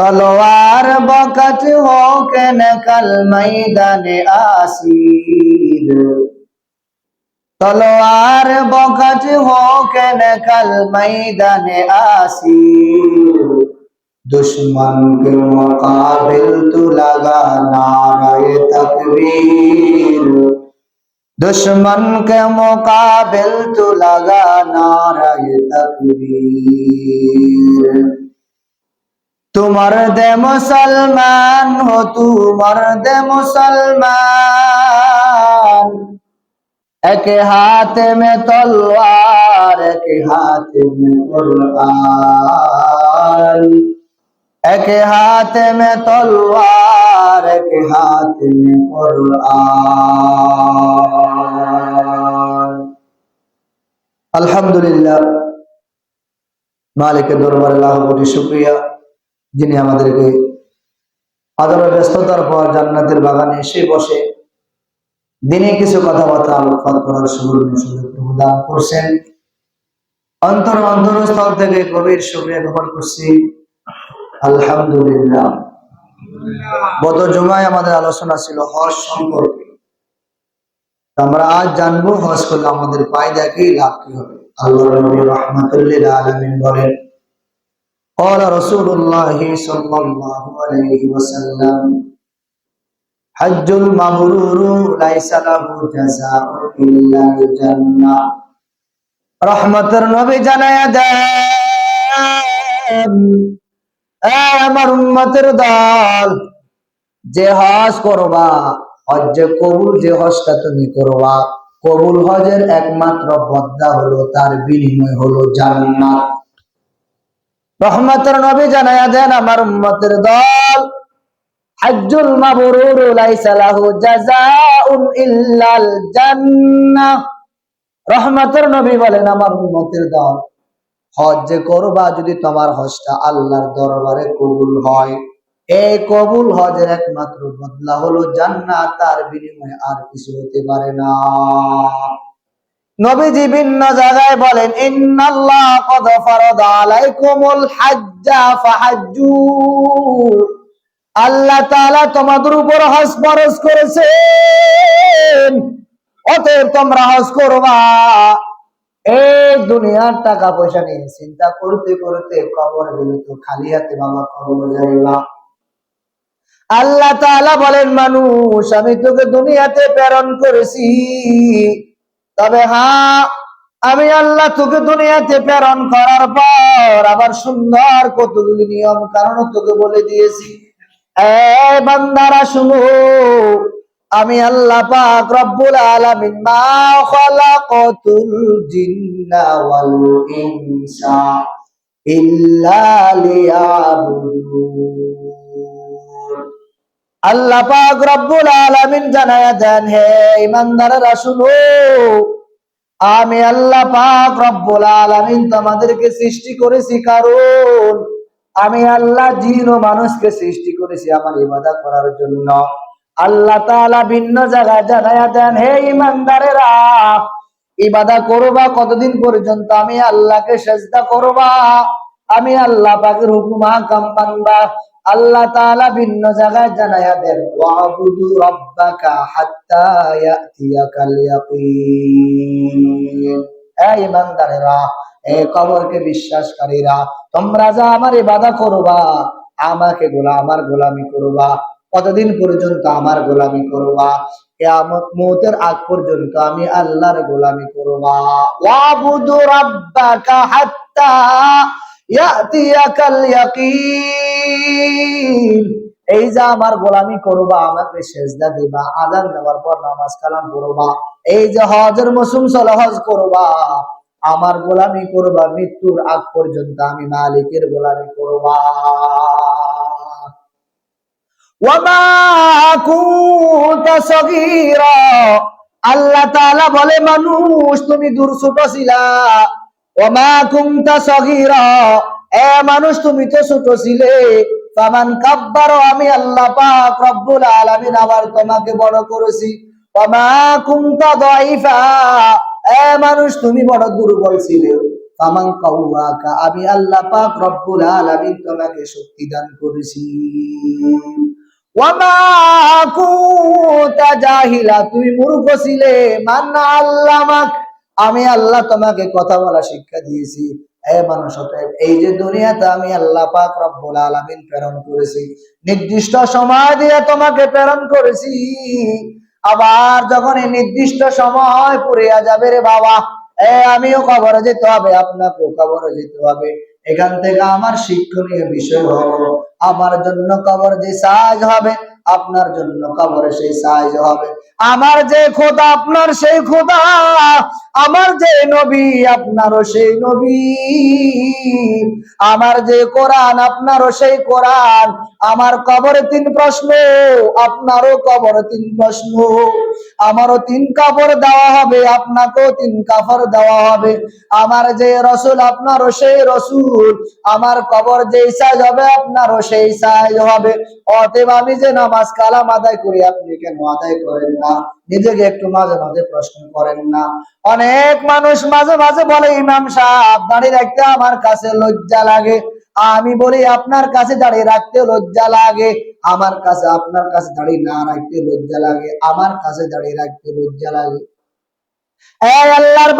তলোয়ার বকত হোক নকল ময়দানে আসির তলোয়ার বকত হোক নকল ময়দানে আসির दुश्मन के मुकाबिल तू लगा नारे तकबीर दुश्मन के मुकाबिल तू लगा नारे तकबीर মর্দে মুসলমান হো তু মর্দে মুসলমান। এক হাতে মে তলোয়ার, এক হাতে মে কুরআন। এক হাতে মে তলোয়ার, এক হাতে মে কুরআন। আলহামদুলিল্লাহ, মালিকের দরবারে লাখ কোটি শুকরিয়া। যিনি আমাদেরকে আদর ব্যস্ততার পর জান্নাতের বাগানে এসে বসে দিনে কিছু কথাবার্তা আলোকপাত করার সুবর্ণ সুযোগ প্রদান করছেন। অন্তর অন্তরস্থল থেকে গভীর শুক্রিয়া জ্ঞাপন করছি। আলহামদুলিল্লাহ। গত জুমায় আমাদের আলোচনা ছিল হজ সম্পর্কে। আমরা আজ জানব হজ করলে আমাদের ফায়দা কি, লাভ কি হবে? আল্লাহ রহমাতুল্লিল আলামিন বলেন قال رسول الله صلى الله عليه وسلم حج المبرور ليس له جزاء إلا الجنة রহমতের নবী জানায়া দেন এ আমার উম্মতের দল যে হজ করবা হজ যে কবুল যে হজটা তুমি করবা কবুল হজের একমাত্র বদ্দা হলো তার বিনিময় হলো জান্নাত রহমতের নবী জানায়া দেন, আমার উম্মতের দল হাজ্জুল মাবরুর লাইসা জাযাউন ইল্লাল জান্নাহ। রহমতের নবী বলেন, আমার উম্মতের দল হজ যে করবা যদি তোমার হজটা আল্লাহর দরবারে কবুল হয়। এই কবুল হজের একমাত্র বদলা হলো জান্নাত, তার বিনিময়ে আর কিছু হতে পারে না। নবীজি ভিন্ন জায়গায় বলেন, ইন্নাল্লাহ কদ ফারাদা আলাইকুমুল হাজ্জা ফাহাজ্জু। আল্লাহ তাআলা তোমাদের উপর হজ ফরজ করেছেন। অতএব তোমরা হজ করবা। এই দুনিয়ার টাকা পয়সা নিয়ে চিন্তা করতে করতে কবর গেলে তো খালি হাতে বাবা কবর যাইবা আল্লাহ তাআলা বলেন, মানুষ, আমি তোকে দুনিয়াতে প্রেরণ করেছি। তবে হ্যাঁ আমি আল্লাহ তোকে দুনিয়াতে প্রেরণ করার পর আবার সুন্দর কতগুলি নিয়ম কারণ তোকে বলে দিয়েছি। আমি আল্লাহ পাক রব্বুল আলামিন মা আল্লাহ পাক রব্বুল আলামিন জানায়া দেন, হে ইমানদাররা শুনো আমি আল্লাহ পাক রব্বুল আলামিন তোমাদেরকে সৃষ্টি করেছি, কারণ আমি আল্লাহ জিন ও মানুষকে সৃষ্টি করেছি আমার ইবাদত করার জন্য। আল্লাহ তাআলা ভিন্ন জায়গায় জানায়া দেন, হে ইমানদারেরা ইবাদা করবা কতদিন পর্যন্ত? আমি আল্লাহকে সেজদা করবা, আমি আল্লাহ পাকের হুকুম হাকাম মানবা। আল্লাহ তাআলা ভিন্ন জায়গায় জানায়া দেন, ওয়াবুদু রাব্বাকা হাত্তা ইয়াতিয়াকাল এই ইমানদারেরা এই কবরকে বিশ্বাসকারীরা, তোমরা যা আমার ইবাদা করবা, আমাকে গোলা, আমার গোলামি করবা, কতদিন পর্যন্ত আমার গোলামি করবা মৌতের আগ পর্যন্ত আমি আল্লাহর গোলামি করবা। ওয়াবুদু রাব্বাকা হাত্তা এই যে আমার গোলামি করবা, আমাকে সেজদা দিবা, আজান দেওয়ার পর নামাজ কালাম করবা এই যে হজের মৌসুম চলে হজ করবা, আমার গোলামি করবা, মৃত্যুর আগ পর্যন্ত আমি মালিকের গোলামি করবা। আল্লাহ বলে, মানুষ, তুমি দূর ছোট ছিলা ওমা কুমতা সগীরা। এ মানুষ, তুমি তো ছোট ছিলে। ফামান কাব্বারো, আমি আল্লাহ পাক রব্বুল আলামিন আবার তোমাকে বড় করেছি। ওমা কুমতা দাইফা। এ মানুষ, তুমি বড় দুর্বল ছিলে। ফামান কাউয়াকা আমি আল্লাহ পাক রব্বুল আলামিন তোমাকে শক্তি দান করেছি। ওয়ামা কুনতা জাহিলা, তুমি মূর্খ ছিলে। মান্না আল্লামাক আমি আল্লাহ তোমাকে কথা বলা শিক্ষা দিয়েছি। এই যে দুনিয়াতে আমি আল্লাহ পাক রব্বুল আলামিন প্রেরণ করেছি, নির্দিষ্ট সময় দিয়ে তোমাকে প্রেরণ করেছি। আবার যখন এই নির্দিষ্ট সময় পুরিয়া যাবে রে বাবা, এ আমিও কবরে যেতে হবে, আপনাকেও কবরে যেতে হবে। এখান থেকে আমার শিক্ষণীয় বিষয় হলো আমার জন্য কবর যে সাজ হবে, আপনার জন্য কবরে সেই সাজ হবে। আমার যে খোদা, আপনার সেই খোদা, আমার যে নবী, আপনারও সেই নবী। আমার যে কোরআন, আপনারও সেই কোরআন। আমার কবরে তিন প্রশ্ন, আপনারও কবরে তিন প্রশ্ন। আমারও তিন কাপড় দেওয়া হবে, আপনাকেও তিন কাপড় দেওয়া হবে। আমার যে রসুল, আপনারও সেই রসুল। আমার কবর যে সাইজ হবে, আপনারও সেই সাইজ হবে। অতএব আমি যে নামাজ কালাম আদায় করি, আপনি কেন আদায় করেন না? নিজেকে একটু মাঝে মাঝে প্রশ্ন করেন না। অনেক মানুষ মাঝে মাঝে বলে, ইমাম সাহেব, দাঁড়িয়ে রাখতে আমার কাছে লজ্জা লাগে। আমি বলি, আপনার কাছে দাঁড়িয়ে রাখতে লজ্জা লাগে। আমার কাছে, আপনার কাছে দাঁড়িয়ে না রাখতে লজ্জা লাগে। আমার কাছে দাঁড়িয়ে রাখতে লজ্জা লাগে।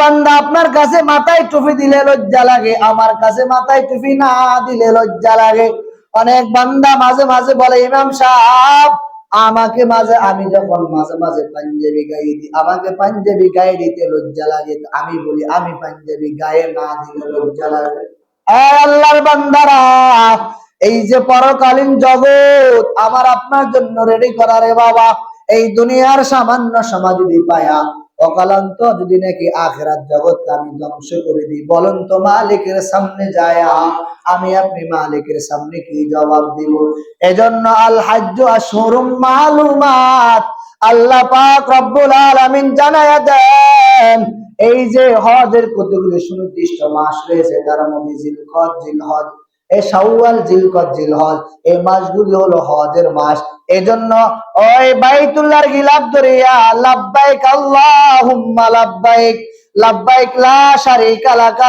বান্দা, আপনার কাছে মাথায় টুপি দিলে লজ্জা লাগে। আমার কাছে মাথায় টুপি না দিলে লজ্জা লাগে। অনেক বান্দা মাঝে মাঝে বলে, ইমাম সাহেব, আমাকে মাঝে, আমি যখন মাঝে মাঝে পাঞ্জাবি গায়ে দিই আমাকে পাঞ্জাবি গায়ে দিতে লজ্জা লাগে আমি বলি, আমি পাঞ্জাবি গায়ে না দিলে লজ্জা লাগে। আল্লাহর বান্দারা, এই যে পরকালীন জগৎ, আমার আপনার জন্য রেডি করা রে বাবা। এই দুনিয়ার সামান্য যদি পায়া অকালান্ত, যদি নাকি আখেরাত জগৎকে আমি ধ্বংস করে দিই, বলুন তো মালিকের সামনে যায় আমি আপনি মালিকের সামনে কি জবাব দিব? এজন্য আল হাজ্জ আশহুরুম মালুমাত, আল্লাহ পাক রব্বুল আলামিন জানায়া দেন, এই যে হজের কতগুলো সুনির্দিষ্ট মাস রয়েছে, তার মধ্যে জিলহজ জিলহজ, এ শাওয়াল, জিলকদ, জিলহজ, এই মাসগুলি হলো হজের মাস। এজন্য, ওই বাইতুল্লাহর গিলাফ ধরিয়া আল্লাহুম্মা লা শারীকা লাকা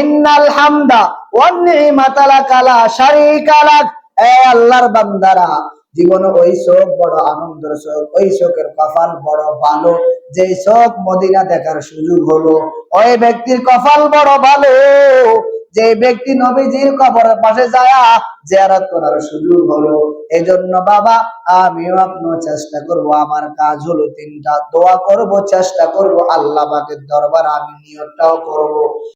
ইন্নাল হামদা ওয়ান নি'মাতা লাকা লা শারীকা লাক। এ আল্লাহর বান্দারা, জীবনে ওই শোক বড় আনন্দের শোক ওই শোকের কপাল বড় ভালো। যে শোক মদিনা দেখার সুযোগ হলো, ওই ব্যক্তির কপাল বড় ভালো। যে ব্যক্তি নবীজির কবরের পাশে যায় জিয়ারত করার সুযোগ হলো। জন্য বাবা, আমিও আপনার চেষ্টা করব, আমার কাজ হলো তিনটা। দোয়া করব, চেষ্টা করব, আল্লাহ পাকের দরবার আমি নিয়তটাও করব।